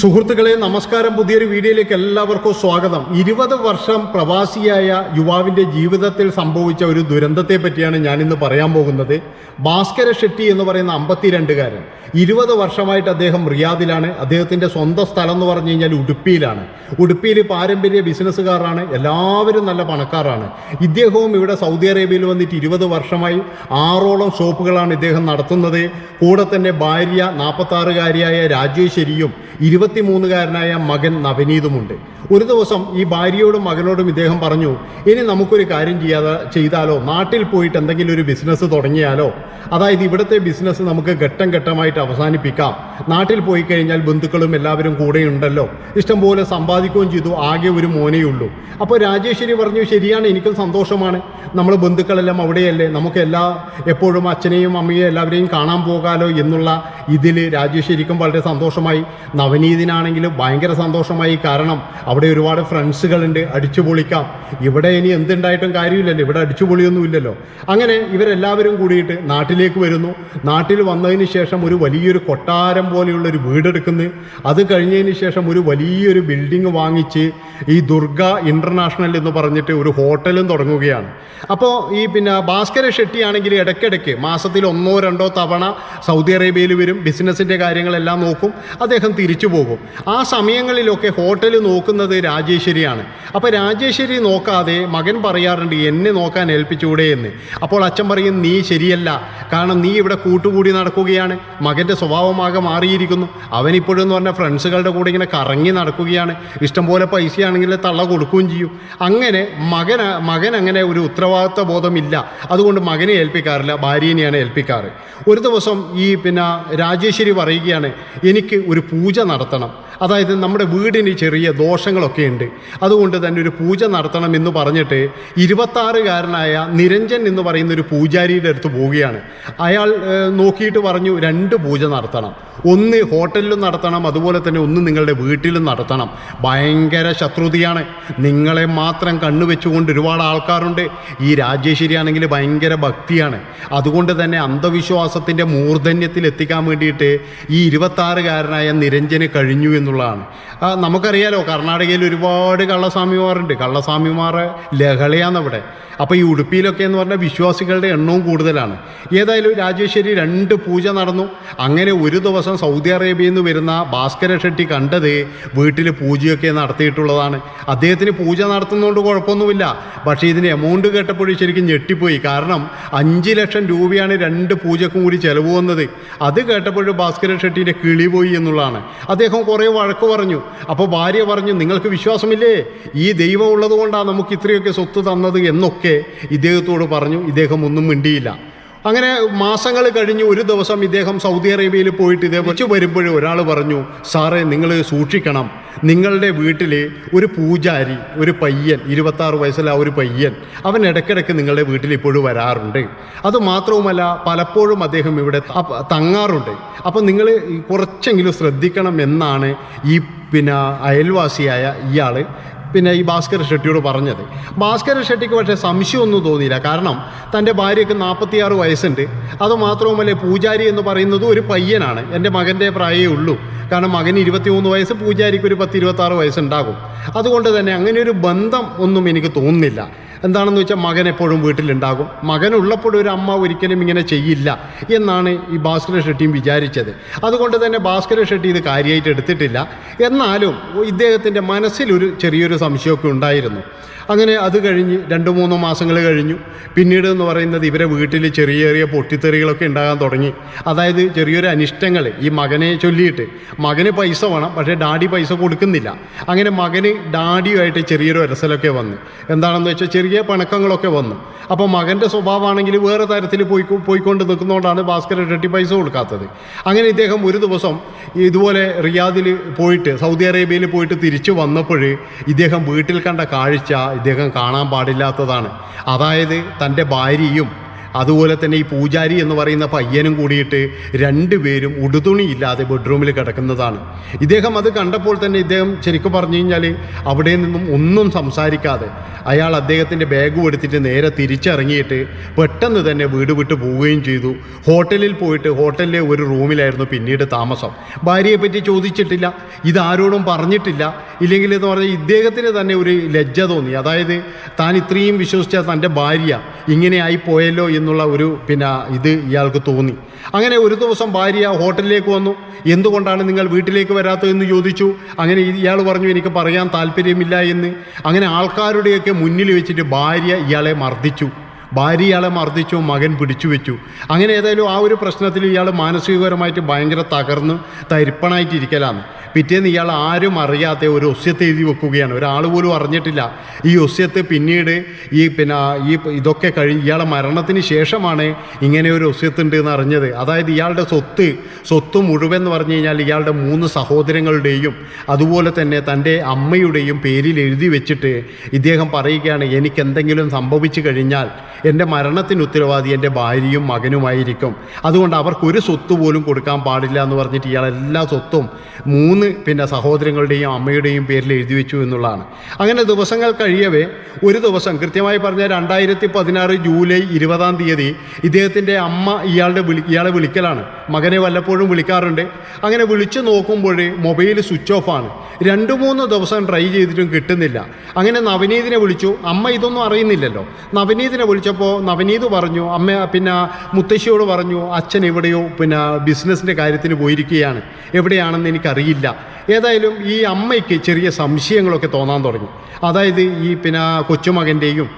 സുഹൃത്തുക്കളെ നമസ്കാരം. പുതിയൊരു വീഡിയോയിലേക്ക് എല്ലാവർക്കും സ്വാഗതം. ഇരുപത് വർഷം പ്രവാസിയായ യുവാവിന്റെ ജീവിതത്തിൽ സംഭവിച്ച ഒരു ദുരന്തത്തെ പറ്റിയാണ് ഞാനിന്ന് പറയാൻ പോകുന്നത്. ഭാസ്കര ഷെട്ടി എന്ന് പറയുന്ന അമ്പത്തിരണ്ടുകാരൻ. ഇരുപത് വർഷമായിട്ട് അദ്ദേഹം റിയാദിലാണ്. അദ്ദേഹത്തിന്റെ സ്വന്തം സ്ഥലം എന്ന് പറഞ്ഞു കഴിഞ്ഞാൽ ഉടുപ്പിയിലാണ്. ഉടുപ്പിയിൽ പാരമ്പര്യ ബിസിനസ്സുകാരാണ്. എല്ലാവരും നല്ല പണക്കാരാണ്. ഇദ്ദേഹവും ഇവിടെ സൗദി അറേബ്യയിൽ വന്നിട്ട് ഇരുപത് വർഷമായി ആറോളം ഷോപ്പുകളാണ് ഇദ്ദേഹം നടത്തുന്നത്. കൂടെ തന്നെ ഭാര്യ നാൽപ്പത്താറുകാരിയായ രാജേശ്വരിയും ഇരുപത്തിമൂന്നുകാരനായ മകൻ നവനീതുമുണ്ട്. ഒരു ദിവസം ഈ ഭാര്യയോടും മകനോടും ഇദ്ദേഹം പറഞ്ഞു ഇനി നമുക്കൊരു കാര്യം ചെയ്യാതെ ചെയ്താലോ? നാട്ടിൽ പോയിട്ട് എന്തെങ്കിലും ഒരു ബിസിനസ് തുടങ്ങിയാലോ? അതായത് ഇവിടുത്തെ ബിസിനസ് നമുക്ക് ഘട്ടം ഘട്ടമായിട്ട് അവസാനിപ്പിക്കാം. നാട്ടിൽ പോയി കഴിഞ്ഞാൽ ബന്ധുക്കളും എല്ലാവരും കൂടെയുണ്ടല്ലോ. ഇഷ്ടംപോലെ സമ്പാദിക്കുകയും ചെയ്തു ആകെ ഒരു മോനേ ഉള്ളൂ. അപ്പോൾ രാജേശ്വരി പറഞ്ഞു ശരിയാണ് എനിക്കും സന്തോഷമാണ്. നമ്മൾ ബന്ധുക്കളെല്ലാം അവിടെയല്ലേ? നമുക്ക് എല്ലാ എപ്പോഴും അച്ഛനെയും അമ്മയെയും എല്ലാവരെയും കാണാൻ പോകാലോ? എന്നുള്ള ഇതിൽ രാജേശ്വരിക്കും വളരെ സന്തോഷമായി. നവനീതിനാണെങ്കിലും ഭയങ്കര സന്തോഷമായി. കാരണം അവിടെ ഒരുപാട് ഫ്രണ്ട്സുകളുണ്ട് അടിച്ചു പൊളിക്കാം. ഇവിടെ ഇനി എന്തുണ്ടായിട്ടും കാര്യമില്ലല്ലോ ഇവിടെ അടിച്ചുപൊളിയൊന്നും ഇല്ലല്ലോ. അങ്ങനെ ഇവരെല്ലാവരും കൂടിയിട്ട് നാട്ടിലേക്ക് വരുന്നു. നാട്ടിൽ വന്നതിന് ശേഷം ഒരു വലിയൊരു കൊട്ടാരം പോലെയുള്ള ഒരു വീടെടുക്കുന്നു. അത് കഴിഞ്ഞതിന് ശേഷം ഒരു വലിയൊരു ബിൽഡിംഗ് വാങ്ങിച്ച് ഈ ദുർഗ ഇന്റർനാഷണൽ എന്ന് പറഞ്ഞിട്ട് ഒരു ഹോട്ടലും തുടങ്ങുകയാണ്. അപ്പോൾ ഈ പിന്നെ ഭാസ്കര ഷെട്ടി ആണെങ്കിൽ ഇടയ്ക്കിടയ്ക്ക് മാസത്തിൽ ഒന്നോ രണ്ടോ തവണ സൗദി അറേബ്യയിൽ വരും. ബിസിനസ്സിന്റെ കാര്യങ്ങളെല്ലാം നോക്കും. അദ്ദേഹം തിരിച്ചു പോകും. ആ സമയങ്ങളിലൊക്കെ ഹോട്ടൽ നോക്കുന്നത് രാജേശ്വരിയാണ്. അപ്പോൾ രാജേശ്വരി നോക്കാതെ മകൻ പറയാറുണ്ട് എന്നെ നോക്കാൻ ഏൽപ്പിച്ചുകൂടെ എന്ന്. അപ്പോൾ അച്ഛൻ പറയും നീ ശരിയല്ല. കാരണം നീ ഇവിടെ കൂട്ടുകൂടി നടക്കുകയാണ്. മകന്റെ സ്വഭാവമാകെ മാറിയിരിക്കുന്നു. അവനിപ്പോഴെന്ന് പറഞ്ഞാൽ ഫ്രണ്ട്സുകളുടെ കൂടെ ഇങ്ങനെ കറങ്ങി നടക്കുകയാണ്. ഇഷ്ടംപോലെ പൈസയാണെങ്കിൽ തള്ള കൊടുക്കുകയും ചെയ്യും. അങ്ങനെ മകൻ മകൻ അങ്ങനെ ഒരു ഉത്തരവാദിത്വ ബോധമില്ല. അതുകൊണ്ട് മകനെ ഏൽപ്പിക്കാറില്ല ഭാര്യനെയാണ് ഏൽപ്പിക്കാറ്. ഒരു ദിവസം ഈ പിന്നെ രാജേശ്വരി പറയുകയാണ് എനിക്ക് ഒരു പൂജ നടത്തണം. അതായത് നമ്മുടെ വീടിന് ചെറിയ ദോഷങ്ങളൊക്കെ ഉണ്ട്. അതുകൊണ്ട് തന്നെ ഒരു പൂജ നടത്തണം എന്ന് പറഞ്ഞിട്ട് ഇരുപത്താറുകാരനായ നിരഞ്ജൻ എന്ന് പറയുന്ന ഒരു പൂജാരിയുടെ അടുത്ത് പോവുകയാണ്. അയാൾ നോക്കിയിട്ട് പറഞ്ഞു രണ്ട് പൂജ നടത്തണം. ഒന്ന് ഹോട്ടലിലും നടത്തണം അതുപോലെ തന്നെ ഒന്ന് നിങ്ങളുടെ വീട്ടിലും നടത്തണം. ഭയങ്കര ശത്രുതയാണ്. നിങ്ങളെ മാത്രം കണ്ണുവെച്ചുകൊണ്ട് ഒരുപാട് ആൾക്കാരുണ്ട്. ഈ രാജേശ്വരിയാണെങ്കിൽ ഭയങ്കര ഭക്തിയാണ്. അതുകൊണ്ട് തന്നെ അന്ധവിശ്വാസത്തിന്റെ മൂർധന്യത്തിൽ എത്തിക്കാൻ വേണ്ടിയിട്ട് ഈ ഇരുപത്താറുകാരനായ നിരഞ്ജന് കഴിഞ്ഞു എന്നുള്ളതാണ്. നമുക്കറിയാലോ കർണാടകയിൽ ഒരുപാട് കള്ളസ്വാമിമാരുണ്ട്. കള്ളസ്വാമിമാർ ലഹളയാണ് അവിടെ. അപ്പോൾ ഈ ഉടുപ്പിയിലൊക്കെ എന്ന് പറഞ്ഞാൽ വിശ്വാസികളുടെ എണ്ണവും കൂടുതലാണ്. ഏതായാലും രാജേശ്വരി രണ്ട് പൂജ നടന്നു. അങ്ങനെ ഒരു ദിവസം സൗദി അറേബ്യയിൽ നിന്ന് വരുന്ന ഭാസ്കര ഷെട്ടി കണ്ടത് വീട്ടിൽ പൂജയൊക്കെ നടത്തിയിട്ടുള്ളതാണ്. അദ്ദേഹത്തിന് പൂജ നടത്തുന്നതുകൊണ്ട് കുഴപ്പമൊന്നുമില്ല. പക്ഷേ ഇതിന് എമൗണ്ട് കേട്ടപ്പോഴും ശരിക്കും ഞെട്ടിപ്പോയി. കാരണം അഞ്ച് ലക്ഷം രൂപയാണ് രണ്ട് പൂജക്കും കൂടി ചിലവ് വന്നത്. അത് കേട്ടപ്പോഴും ഭാസ്കര ഷെട്ടിന്റെ കിളി പോയി എന്നുള്ളതാണ്. അദ്ദേഹം കുറേ വഴക്ക് പറഞ്ഞു. അപ്പോൾ ഭാര്യ പറഞ്ഞു നിങ്ങൾക്ക് വിശ്വാസമില്ലേ? ഈ ദൈവം ഉള്ളതുകൊണ്ടാണ് നമുക്ക് ഇത്രയൊക്കെ സ്വത്ത് തന്നത് എന്നൊക്കെ ഇദ്ദേഹത്തോട് പറഞ്ഞു. ഇദ്ദേഹം ഒന്നും മിണ്ടിയില്ല. അങ്ങനെ മാസങ്ങൾ കഴിഞ്ഞ് ഒരു ദിവസം ഇദ്ദേഹം സൗദി അറേബ്യയിൽ പോയിട്ട് ഇതേ വെച്ച് വരുമ്പോഴും ഒരാൾ പറഞ്ഞു സാറേ നിങ്ങൾ സൂക്ഷിക്കണം. നിങ്ങളുടെ വീട്ടിൽ ഒരു പൂജാരി ഒരു പയ്യൻ ഇരുപത്താറ് വയസ്സിലെ ആ ഒരു പയ്യൻ അവൻ ഇടയ്ക്കിടയ്ക്ക് നിങ്ങളുടെ വീട്ടിൽ ഇപ്പോഴും വരാറുണ്ട്. അത് മാത്രവുമല്ല പലപ്പോഴും അദ്ദേഹം ഇവിടെ തങ്ങാറുണ്ട്. അപ്പം നിങ്ങൾ കുറച്ചെങ്കിലും ശ്രദ്ധിക്കണം എന്നാണ് ഈ പിന്നെ അയൽവാസിയായ ഇയാൾ പിന്നെ ഈ ഭാസ്കര ഷെട്ടിയോട് പറഞ്ഞത്. ഭാസ്കര ഷെട്ടിക്ക് പക്ഷേ സംശയമൊന്നും തോന്നിയില്ല. കാരണം തന്റെ ഭാര്യയ്ക്ക് നാൽപ്പത്തിയാറ് വയസ്സുണ്ട്. അതുമാത്രവുമല്ല പൂജാരി എന്ന് പറയുന്നത് ഒരു പയ്യനാണ്. എന്റെ മകന്റെ പ്രായമേ ഉള്ളൂ. കാരണം മകന് ഇരുപത്തിമൂന്ന് വയസ്സ് പൂജാരിക്ക് ഒരു പത്ത് ഇരുപത്താറ് വയസ്സുണ്ടാകും. അതുകൊണ്ട് തന്നെ അങ്ങനെ ഒരു ബന്ധം ഒന്നും എനിക്ക് തോന്നുന്നില്ല. എന്താണെന്ന് വെച്ചാൽ മകൻ എപ്പോഴും വീട്ടിലുണ്ടാകും. മകനുള്ളപ്പോഴും ഒരു അമ്മ ഒരിക്കലും ഇങ്ങനെ ചെയ്യില്ല എന്നാണ് ഈ ഭാസ്കര ഷെട്ടിയും വിചാരിച്ചത്. അതുകൊണ്ട് തന്നെ ഭാസ്കര ഷെട്ടി ഇത് കാര്യമായിട്ട് എടുത്തിട്ടില്ല. എന്നാലും ഇദ്ദേഹത്തിന്റെ മനസ്സിലൊരു ചെറിയൊരു സംശയമൊക്കെ ഉണ്ടായിരുന്നു. അങ്ങനെ അത് കഴിഞ്ഞ് രണ്ട് മൂന്ന് മാസങ്ങൾ കഴിഞ്ഞു. പിന്നീട് എന്ന് പറയുന്നത് ഇവരെ വീട്ടിൽ ചെറിയ ചെറിയ പൊട്ടിത്തെറികളൊക്കെ ഉണ്ടാകാൻ തുടങ്ങി. അതായത് ചെറിയൊരു അനിഷ്ടങ്ങൾ ഈ മകനെ ചൊല്ലിയിട്ട്. മകന് പൈസ വേണം പക്ഷേ ഡാഡി പൈസ കൊടുക്കുന്നില്ല. അങ്ങനെ മകന് ഡാഡിയുമായിട്ട് ചെറിയൊരു ഒരസലൊക്കെ വന്നു. എന്താണെന്ന് വെച്ചാൽ ചെറിയ പണക്കങ്ങളൊക്കെ വന്നു. അപ്പോൾ മകന്റെ സ്വഭാവമാണെങ്കിൽ വേറെ തരത്തിൽ പോയി പോയിക്കൊണ്ട് നിൽക്കുന്നതുകൊണ്ടാണ് ഭാസ്കരൻ ഇരട്ടി പൈസ കൊടുക്കാത്തത്. അങ്ങനെ ഇദ്ദേഹം ഒരു ദിവസം ഇതുപോലെ റിയാദിൽ പോയിട്ട് സൗദി അറേബ്യയിൽ പോയിട്ട് തിരിച്ചു വന്നപ്പോൾ ഇദ്ദേഹം വീട്ടിൽ കണ്ട കാഴ്ച ഇദ്ദേഹം കാണാൻ പാടില്ലാത്തതാണ്. അതായത് തന്റെ ഭാര്യയും അതുപോലെ തന്നെ ഈ പൂജാരി എന്ന് പറയുന്ന പയ്യനും കൂടിയിട്ട് രണ്ടുപേരും ഉടുതുണിയില്ലാതെ ബെഡ്റൂമിൽ കിടക്കുന്നതാണ്. ഇദ്ദേഹം അത് കണ്ടപ്പോൾ തന്നെ ഇദ്ദേഹം ശരിക്കും പറഞ്ഞു കഴിഞ്ഞാൽ അവിടെ നിന്നും ഒന്നും സംസാരിക്കാതെ അയാൾ അദ്ദേഹത്തിന്റെ ബാഗ് എടുത്തിട്ട് നേരെ തിരിച്ചിറങ്ങിയിട്ട് പെട്ടെന്ന് തന്നെ വീട് വിട്ട് പോവുകയും ചെയ്തു. ഹോട്ടലിൽ പോയിട്ട് ഹോട്ടലിലെ ഒരു റൂമിലായിരുന്നു പിന്നീട് താമസം. ഭാര്യയെ പറ്റി ചോദിച്ചിട്ടില്ല ഇതാരോടും പറഞ്ഞിട്ടില്ല. ഇല്ലെങ്കിൽ എന്ന് പറഞ്ഞാൽ ഇദ്ദേഹത്തിന് തന്നെ ഒരു ലജ്ജ തോന്നി. അതായത് താൻ ഇത്രയും വിശ്വസിച്ച തന്റെ ഭാര്യ ഇങ്ങനെ ആയി പോയല്ലോ എന്നുള്ള ഒരു പിന്നെ ഇത് ഇയാൾക്ക് തോന്നി. അങ്ങനെ ഒരു ദിവസം ഭാര്യ ഹോട്ടലിലേക്ക് വന്നു. എന്തുകൊണ്ടാണ് നിങ്ങൾ വീട്ടിലേക്ക് വരാത്തതെന്ന് ചോദിച്ചു. അങ്ങനെ ഇയാൾ പറഞ്ഞു എനിക്ക് പറയാൻ താല്പര്യമില്ല എന്ന്. അങ്ങനെ ആൾക്കാരുടെയൊക്കെ മുന്നിൽ വെച്ചിട്ട് ഭാര്യ ഇയാളെ മർദ്ദിച്ചു. ഭാര്യ ഇയാളെ മർദ്ദിച്ചു മകൻ പിടിച്ചു വെച്ചു. അങ്ങനെ ഏതായാലും ആ ഒരു പ്രശ്നത്തിൽ ഇയാൾ മാനസികപരമായിട്ട് ഭയങ്കര തകർന്ന് തരിപ്പണായിട്ടിരിക്കലാണ്. പിറ്റേന്ന് ഇയാൾ ആരും അറിയാത്ത ഒരു ഒസ്യത്ത് എഴുതി വെക്കുകയാണ്. ഒരാൾ പോലും അറിഞ്ഞിട്ടില്ല. ഈ ഒസ്യത്ത് പിന്നീട് ഈ പിന്നെ ഈ ഇതൊക്കെ കഴിഞ്ഞ് ഇയാളെ മരണത്തിന് ശേഷമാണ് ഇങ്ങനെ ഒരു ഒസ്യത്ത് ഉണ്ട് എന്ന് അറിഞ്ഞത്. അതായത് ഇയാളുടെ സ്വത്ത് സ്വത്ത് മുഴുവൻ എന്ന് പറഞ്ഞു കഴിഞ്ഞാൽ ഇയാളുടെ മൂന്ന് സഹോദരങ്ങളുടെയും അതുപോലെ തന്നെ തന്റെ അമ്മയുടെയും പേരിൽ എഴുതി വെച്ചിട്ട് ഇദ്ദേഹം പറയുകയാണ് എനിക്ക് എന്തെങ്കിലും സംഭവിച്ചു കഴിഞ്ഞാൽ എന്റെ മരണത്തിന് ഉത്തരവാദി എന്റെ ഭാര്യയും മകനുമായിരിക്കും. അതുകൊണ്ട് അവർക്ക് ഒരു സ്വത്ത് പോലും കൊടുക്കാൻ പാടില്ല എന്ന് പറഞ്ഞിട്ട് ഇയാൾ എല്ലാ സ്വത്തും മൂന്ന് പിന്നെ സഹോദരങ്ങളുടെയും അമ്മയുടെയും പേരിൽ എഴുതി വെച്ചു എന്നുള്ളതാണ്. അങ്ങനെ ദിവസങ്ങൾ കഴിയവേ ഒരു ദിവസം കൃത്യമായി പറഞ്ഞാൽ രണ്ടായിരത്തി പതിനാറ് ജൂലൈ ഇരുപതാം തീയതി ഇദ്ദേഹത്തിന്റെ അമ്മ ഇയാളുടെ വിളി ഇയാളെ വിളിക്കലാണ്. മകനെ വല്ലപ്പോഴും വിളിക്കാറുണ്ട്. അങ്ങനെ വിളിച്ചു നോക്കുമ്പോൾ മൊബൈൽ സ്വിച്ച് ഓഫാണ് രണ്ട് മൂന്ന് ദിവസം ട്രൈ ചെയ്തിട്ടും കിട്ടുന്നില്ല. അങ്ങനെ നവനീതിനെ വിളിച്ചു. അമ്മ ഇതൊന്നും അറിയുന്നില്ലല്ലോ. നവനീതിനെ വിളിച്ചപ്പോൾ നവനീത് പറഞ്ഞു അമ്മ പിന്നെ മുത്തശ്ശിയോട് പറഞ്ഞു അച്ഛൻ എവിടെയോ പിന്നെ ബിസിനസ്സിന്റെ കാര്യത്തിന് പോയിരിക്കുകയാണ്. എവിടെയാണെന്ന് എനിക്കറിയില്ല. ഏതായാലും ഈ അമ്മയ്ക്ക് ചെറിയ സംശയങ്ങളൊക്കെ തോന്നാൻ തുടങ്ങി. അതായത് ഈ പിന്നെ കൊച്ചുമകന്റെയും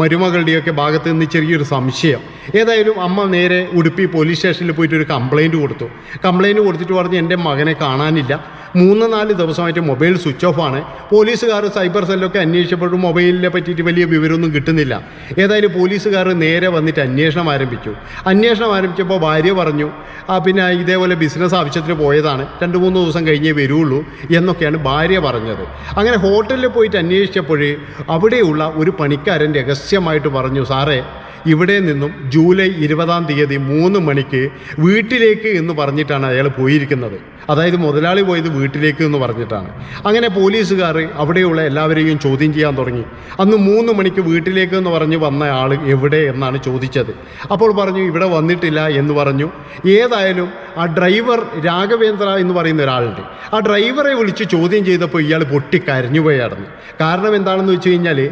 മരുമകളുടെയൊക്കെ ഭാഗത്ത് നിന്ന് ചെറിയൊരു സംശയം. ഏതായാലും അമ്മ നേരെ ഉടുപ്പി പോലീസ് സ്റ്റേഷനിൽ പോയിട്ട് ഒരു കംപ്ലൈന്റ് കൊടുത്തു. കംപ്ലൈന്റ് കൊടുത്തിട്ട് പറഞ്ഞ് എന്റെ മകനെ കാണാനില്ല. മൂന്ന് നാല് ദിവസമായിട്ട് മൊബൈൽ സ്വിച്ച് ഓഫ് ആണ്. പോലീസുകാർ സൈബർ സെല്ലൊക്കെ അന്വേഷിച്ചപ്പോഴും മൊബൈലിനെ പറ്റിയിട്ട് വലിയ വിവരമൊന്നും കിട്ടുന്നില്ല. ഏതായാലും പോലീസുകാർ നേരെ വന്നിട്ട് അന്വേഷണം ആരംഭിച്ചു. അന്വേഷണം ആരംഭിച്ചപ്പോൾ ഭാര്യ പറഞ്ഞു ആ പിന്നെ ഇതേപോലെ ബിസിനസ് ആവശ്യത്തിന് പോയതാണ്. രണ്ട് മൂന്ന് ദിവസം കഴിഞ്ഞേ വരുള്ളൂ എന്നൊക്കെയാണ് ഭാര്യ പറഞ്ഞത്. അങ്ങനെ ഹോട്ടലിൽ പോയിട്ട് അന്വേഷിച്ചപ്പോൾ അവിടെയുള്ള ഒരു പണിക്കാരൻ രഹസ്യമായിട്ട് പറഞ്ഞു സാറേ ഇവിടെ നിന്നും ജൂലൈ ഇരുപതാം തീയതി മൂന്ന് മണിക്ക് വീട്ടിലേക്ക് എന്ന് പറഞ്ഞിട്ടാണ് അയാൾ പോയിരിക്കുന്നത്. അതായത് മുതലാളി പോയത് വീട്ടിലേക്ക് എന്ന് പറഞ്ഞിട്ടാണ്. അങ്ങനെ പോലീസുകാർ അവിടെയുള്ള എല്ലാവരെയും ചോദ്യം ചെയ്യാൻ തുടങ്ങി. അന്ന് മൂന്ന് മണിക്ക് വീട്ടിലേക്ക് എന്ന് പറഞ്ഞ് വന്ന ആൾ എവിടെ എന്നാണ് ചോദിച്ചത്. അപ്പോൾ പറഞ്ഞു ഇവിടെ വന്നിട്ടില്ല എന്ന് പറഞ്ഞു. ഏതായാലും ആ ഡ്രൈവർ രാഘവേന്ദ്ര എന്ന് പറയുന്ന ഒരാളുണ്ട്. ആ ഡ്രൈവറെ വിളിച്ച് ചോദ്യം ചെയ്തപ്പോൾ ഇയാൾ പൊട്ടി പോയായിരുന്നു. കാരണം എന്താണെന്ന് വെച്ച് കഴിഞ്ഞാൽ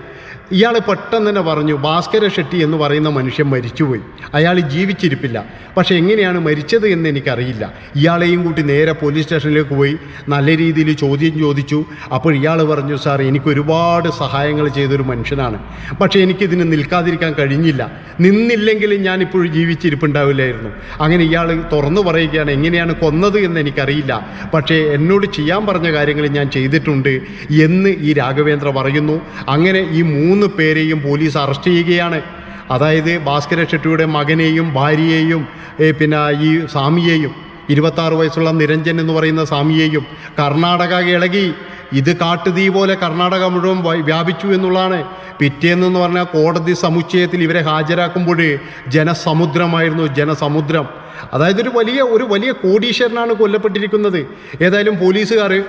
ഇയാൾ പെട്ടെന്ന് തന്നെ പറഞ്ഞു ഭാസ്കര ഷെട്ടി എന്ന് പറയുന്ന മനുഷ്യൻ മരിച്ചുപോയി. അയാൾ ജീവിച്ചിരിപ്പില്ല. പക്ഷേ എങ്ങനെയാണ് മരിച്ചത് എന്ന് എനിക്കറിയില്ല. ഇയാളെയും കൂട്ടി നേരെ പോലീസ് സ്റ്റേഷനിലേക്ക് പോയി നല്ല രീതിയിൽ ചോദ്യം ചോദിച്ചു. അപ്പോൾ ഇയാൾ പറഞ്ഞു സാർ എനിക്ക് ഒരുപാട് സഹായങ്ങൾ ചെയ്തൊരു മനുഷ്യനാണ്. പക്ഷേ എനിക്കിതിന് നിൽക്കാതിരിക്കാൻ കഴിഞ്ഞില്ല. നിന്നില്ലെങ്കിൽ ഞാനിപ്പോഴും ജീവിച്ചിരിപ്പുണ്ടാവില്ലായിരുന്നു. അങ്ങനെ ഇയാൾ തുറന്നു പറയുകയാണ് എങ്ങനെയാണ് കൊന്നത് എന്ന് എനിക്കറിയില്ല. പക്ഷേ എന്നോട് ചെയ്യാൻ പറഞ്ഞ കാര്യങ്ങൾ ഞാൻ ചെയ്തിട്ടുണ്ട് എന്ന് ഈ രാഘവേന്ദ്ര പറയുന്നു. അങ്ങനെ ഈ മൂന്ന് പേരെയും പോലീസ് അറസ്റ്റ് ചെയ്യുകയാണ്. അതായത് ഭാസ്കര ഷെട്ടിയുടെ മകനെയും ഭാര്യയെയും പിന്നെ ഈ സ്വാമിയെയും. ഇരുപത്താറ് വയസ്സുള്ള നിരഞ്ജൻ എന്ന് പറയുന്ന സ്വാമിയെയും കർണാടക ഇളകി ഇത് കാട്ടുതീ പോലെ കർണാടക മുഴുവൻ വ്യാപിച്ചു എന്നുള്ളതാണ്. പിറ്റേന്നെന്ന് പറഞ്ഞാൽ കോടതി സമുച്ചയത്തിൽ ഇവരെ ഹാജരാക്കുമ്പോൾ ജനസമുദ്രമായിരുന്നു ജനസമുദ്രം. അതായത് ഒരു വലിയ ഒരു വലിയ കോടീശ്വരനാണ് കൊല്ലപ്പെട്ടിരിക്കുന്നത്. ഏതായാലും പോലീസുകാർ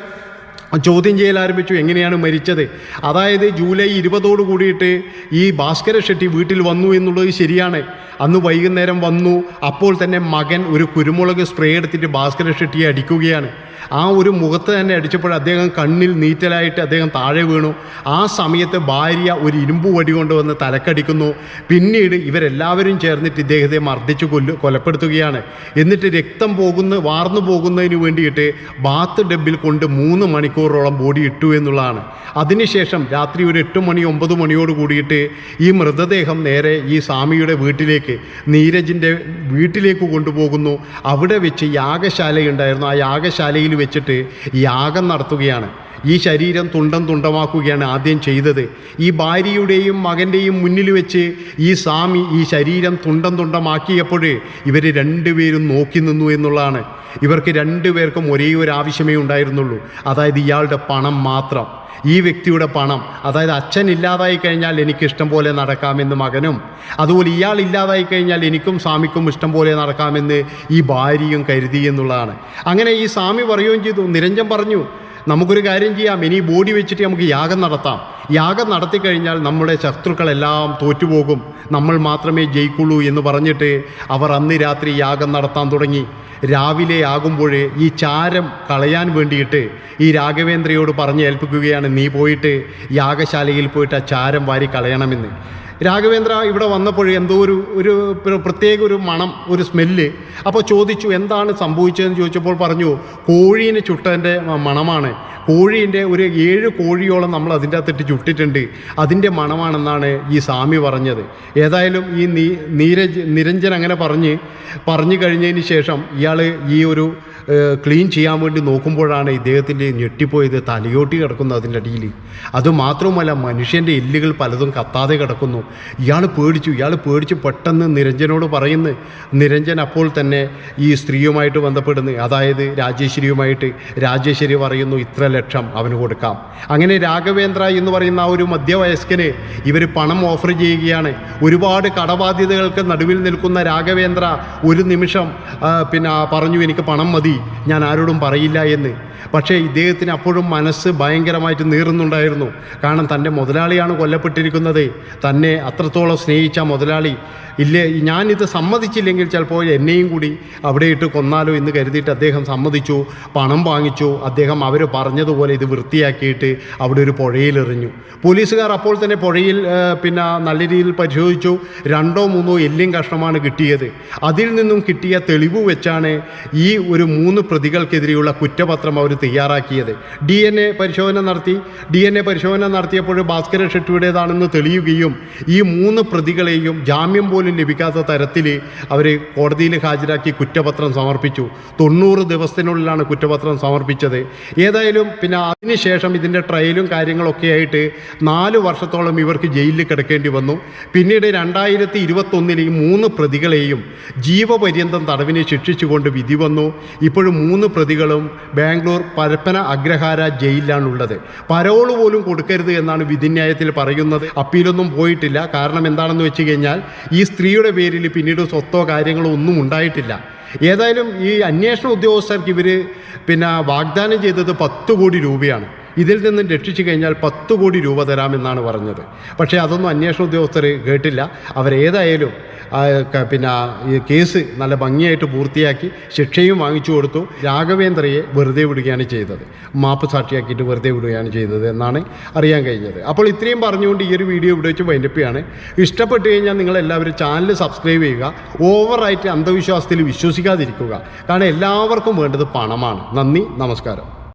ചോദ്യം ചെയ്യൽ ആരംഭിച്ചു. എങ്ങനെയാണ് മരിച്ചത്? അതായത് ജൂലൈ ഇരുപതോട് കൂടിയിട്ട് ഈ ഭാസ്കര ഷെട്ടി വീട്ടിൽ വന്നു എന്നുള്ളത് ശരിയാണ്. അന്ന് വൈകുന്നേരം വന്നു. അപ്പോൾ തന്നെ മകൻ ഒരു കുരുമുളക് സ്പ്രേ എടുത്തിട്ട് ഭാസ്കര ഷെട്ടിയെ അടിക്കുകയാണ്. ആ ഒരു മുഖത്ത് തന്നെ അടിച്ചപ്പോൾ അദ്ദേഹം കണ്ണിൽ നീറ്റലായിട്ട് അദ്ദേഹം താഴെ വീണു. ആ സമയത്ത് ഭാര്യ ഒരു ഇരുമ്പ് വടി കൊണ്ടുവന്ന് തലക്കടിക്കുന്നു. പിന്നീട് ഇവരെല്ലാവരും ചേർന്നിട്ട് ഇദ്ദേഹത്തെ മർദ്ദിച്ച് കൊല്ലു കൊലപ്പെടുത്തുകയാണ്. എന്നിട്ട് രക്തം പോകുന്ന വാർന്നു പോകുന്നതിന് വേണ്ടിയിട്ട് ബാത്ത് ഡബ്ബിൽ കൊണ്ട് മൂന്ന് മണിക്കൂറോളം ബോഡി ഇട്ടു എന്നുള്ളതാണ്. അതിനുശേഷം രാത്രി ഒരു എട്ട് മണി ഒമ്പത് മണിയോട് കൂടിയിട്ട് ഈ മൃതദേഹം നേരെ ഈ സ്വാമിയുടെ വീട്ടിലേക്ക് നീരജിന്റെ വീട്ടിലേക്ക് കൊണ്ടുപോകുന്നു. അവിടെ വെച്ച് യാഗശാലയുണ്ടായിരുന്നു. ആ യാഗശാലയിൽ വെച്ചിട്ട് യാഗം നടത്തുകയാണ്. ഈ ശരീരം തുണ്ടം തുണ്ടമാക്കുകയാണ് ആദ്യം ചെയ്തത്. ഈ ഭാര്യയുടെയും മകന്റെയും മുന്നിൽ വെച്ച് ഈ സ്വാമി ഈ ശരീരം തുണ്ടം തുണ്ടമാക്കിയപ്പോൾ ഇവർ രണ്ടുപേരും നോക്കി നിന്നു എന്നുള്ളതാണ്. ഇവർക്ക് രണ്ടുപേർക്കും ഒരേ ഒരു ആവശ്യമേ ഉണ്ടായിരുന്നുള്ളൂ. അതായത് ഇയാളുടെ പണം മാത്രം. ഈ വ്യക്തിയുടെ പണം. അതായത് അച്ഛൻ ഇല്ലാതായി കഴിഞ്ഞാൽ എനിക്ക് ഇഷ്ടം പോലെ നടക്കാമെന്ന് മകനും അതുപോലെ ഇയാൾ ഇല്ലാതായി കഴിഞ്ഞാൽ എനിക്കും സ്വാമിക്കും ഇഷ്ടം പോലെ നടക്കാമെന്ന് ഈ ഭാര്യയും കരുതി എന്നുള്ളതാണ്. അങ്ങനെ ഈ സ്വാമി പറയുകയും ചെയ്തു. നിരഞ്ജൻ പറഞ്ഞു നമുക്കൊരു കാര്യം ചെയ്യാം. ഇനി ബോഡി വെച്ചിട്ട് നമുക്ക് യാഗം നടത്താം. യാഗം നടത്തി കഴിഞ്ഞാൽ നമ്മുടെ ശത്രുക്കളെല്ലാം തോറ്റുപോകും. നമ്മൾ മാത്രമേ ജയിക്കുള്ളൂ എന്ന് പറഞ്ഞിട്ട് അവർ അന്ന് രാത്രി യാഗം നടത്താൻ തുടങ്ങി. രാവിലെ ആകുമ്പോൾ ഈ ചാരം കളയാൻ വേണ്ടിയിട്ട് ഈ രാഘവേന്ദ്രയോട് പറഞ്ഞ് ഏൽപ്പിക്കുകയാണ് നീ പോയിട്ട് യാഗശാലയിൽ പോയിട്ട് ആ ചാരം വാരി കളയണമെന്ന്. രാഘവേന്ദ്ര ഇവിടെ വന്നപ്പോൾ എന്തോ ഒരു ഒരു പ്രത്യേക ഒരു മണം ഒരു സ്മെല്ല്. അപ്പോൾ ചോദിച്ചു എന്താണ് സംഭവിച്ചതെന്ന് ചോദിച്ചപ്പോൾ പറഞ്ഞു കോഴീനെ ചുട്ടതിന്റെ മണമാണ്. കോഴീന്റെ ഒരു ഏഴ് കോഴിയോളം നമ്മൾ അതിന്റെ അകത്തിട്ട് ചുട്ടിട്ടുണ്ട്. അതിന്റെ മണമാണെന്നാണ് ഈ സ്വാമി പറഞ്ഞത്. ഏതായാലും ഈ നീ നീരജ് നിരഞ്ജൻ അങ്ങനെ പറഞ്ഞ് പറഞ്ഞു കഴിഞ്ഞതിന് ശേഷം ഇയാൾ ഈ ഒരു ക്ലീൻ ചെയ്യാൻ വേണ്ടി നോക്കുമ്പോഴാണ് ഇദ്ദേഹത്തിന്റെ ഞെട്ടിപ്പോയത് തലയോട്ടി കിടക്കുന്നു അതിന്റെ അടിയിൽ. അതുമാത്രവുമല്ല മനുഷ്യന്റെ എല്ലുകൾ പലതും കത്താതെ കിടക്കുന്നു. ഇയാൾ പേടിച്ചു ഇയാൾ പേടിച്ച് പെട്ടെന്ന് നിരഞ്ജനോട് പറയുന്നു നിരഞ്ജൻ അപ്പോൾ തന്നെ ഈ സ്ത്രീയുമായിട്ട് ബന്ധപ്പെടുന്നു. അതായത് രാജേശ്വരിയുമായിട്ട് രാജേശ്വരി പറയുന്നു ഇത്ര ലക്ഷം അവന് കൊടുക്കാം. അങ്ങനെ രാഘവേന്ദ്ര എന്ന് പറയുന്ന ആ ഒരു മധ്യവയസ്കന് ഇവർ പണം ഓഫർ ചെയ്യുകയാണ്. ഒരുപാട് കടബാധ്യതകൾക്ക് നടുവിൽ നിൽക്കുന്ന രാഘവേന്ദ്ര ഒരു നിമിഷം പിന്നെ പറഞ്ഞു എനിക്ക് പണം മതി ഞാൻ ആരോടും പറയില്ല എന്ന്. പക്ഷേ ഇദ്ദേഹത്തിന് അപ്പോഴും മനസ്സ് ഭയങ്കരമായിട്ട് നീറുന്നുണ്ടായിരുന്നു. കാരണം തന്റെ മുതലാളിയാണ് കൊല്ലപ്പെട്ടിരിക്കുന്നത്. തന്നെ അത്രത്തോളം സ്നേഹിച്ച മുതലാളി ഇല്ലേ? ഞാനിത് സമ്മതിച്ചില്ലെങ്കിൽ ചിലപ്പോൾ എന്നെയും കൂടി അവിടെ ഇട്ട് കൊന്നാലോ എന്ന് കരുതിയിട്ട് അദ്ദേഹം സമ്മതിച്ചു പണം വാങ്ങിച്ചു. അദ്ദേഹം അവർ പറഞ്ഞതുപോലെ ഇത് വൃത്തിയാക്കിയിട്ട് അവിടെ ഒരു പുഴയിലെറിഞ്ഞു. പോലീസുകാർ അപ്പോൾ തന്നെ പുഴയിൽ പിന്നെ നല്ല രീതിയിൽ പരിശോധിച്ചു. രണ്ടോ മൂന്നോ എല്ലും കഷ്ണമാണ് കിട്ടിയത്. അതിൽ നിന്നും കിട്ടിയ തെളിവ് വെച്ചാണ് ഈ ഒരു മൂന്ന് പ്രതികൾക്കെതിരെയുള്ള കുറ്റപത്രം അവർ തയ്യാറാക്കിയത്. ഡി എൻ എ പരിശോധന നടത്തി. ഡി എൻ എ പരിശോധന നടത്തിയപ്പോൾ ഭാസ്കര ഷെട്ടിയുടേതാണെന്ന് തെളിയുകയും ഈ മൂന്ന് പ്രതികളെയും ജാമ്യം പോലും ലഭിക്കാത്ത തരത്തിൽ അവർ കോടതിയിൽ ഹാജരാക്കി കുറ്റപത്രം സമർപ്പിച്ചു. തൊണ്ണൂറ് ദിവസത്തിനുള്ളിലാണ് കുറ്റപത്രം സമർപ്പിച്ചത്. ഏതായാലും പിന്നെ അതിനുശേഷം ഇതിന്റെ ട്രയലും കാര്യങ്ങളൊക്കെ ആയിട്ട് നാല് വർഷത്തോളം ഇവർക്ക് ജയിലിൽ കിടക്കേണ്ടി വന്നു. പിന്നീട് രണ്ടായിരത്തി ഇരുപത്തൊന്നിൽ ഈ മൂന്ന് പ്രതികളെയും ജീവപര്യന്തം തടവിനെ ശിക്ഷിച്ചുകൊണ്ട് വിധി വന്നു. ഇപ്പോഴും മൂന്ന് പ്രതികളും ബാംഗ്ലൂർ പരപ്പന അഗ്രഹാര ജയിലിലാണുള്ളത്. പരോൾ പോലും കൊടുക്കരുത് എന്നാണ് വിധിന്യായത്തിൽ പറയുന്നത്. അപ്പീലൊന്നും പോയിട്ടില്ല. കാരണം എന്താണെന്ന് വെച്ച് കഴിഞ്ഞാൽ ഈ സ്ത്രീയുടെ പേരിൽ പിന്നീട് സ്വത്തോ കാര്യങ്ങളോ ഒന്നും ഉണ്ടായിട്ടില്ല. ഏതായാലും ഈ അന്വേഷണ ഉദ്യോഗസ്ഥർക്ക് ഇവർ പിന്നെ വാഗ്ദാനം ചെയ്തത് പത്ത് കോടി രൂപയാണ്. ഇതിൽ നിന്നും രക്ഷിച്ചു കഴിഞ്ഞാൽ പത്ത് കോടി രൂപ തരാമെന്നാണ് പറഞ്ഞത്. പക്ഷേ അതൊന്നും അന്വേഷണ ഉദ്യോഗസ്ഥർ കേട്ടില്ല. അവരേതായാലും പിന്നെ ഈ കേസ് നല്ല ഭംഗിയായിട്ട് പൂർത്തിയാക്കി ശിക്ഷയും വാങ്ങിച്ചു കൊടുത്തു. രാഘവേന്ദ്രയെ വെറുതെ വിടുകയാണ് ചെയ്തത്. മാപ്പ് സാക്ഷിയാക്കിയിട്ട് വെറുതെ വിടുകയാണ് ചെയ്തത് എന്നാണ് അറിയാൻ കഴിഞ്ഞത്. അപ്പോൾ ഇത്രയും പറഞ്ഞുകൊണ്ട് ഈ ഒരു വീഡിയോ ഇവിടെ വെച്ച് വൈൻഡപ്പിയാണ്. ഇഷ്ടപ്പെട്ട് കഴിഞ്ഞാൽ നിങ്ങൾ എല്ലാവരും ചാനൽ സബ്സ്ക്രൈബ് ചെയ്യുക. ഓവറായിട്ട് അന്ധവിശ്വാസത്തിൽ വിശ്വസിക്കാതിരിക്കുക. കാരണം എല്ലാവർക്കും വേണ്ടത് പണമാണ്. നന്ദി നമസ്കാരം.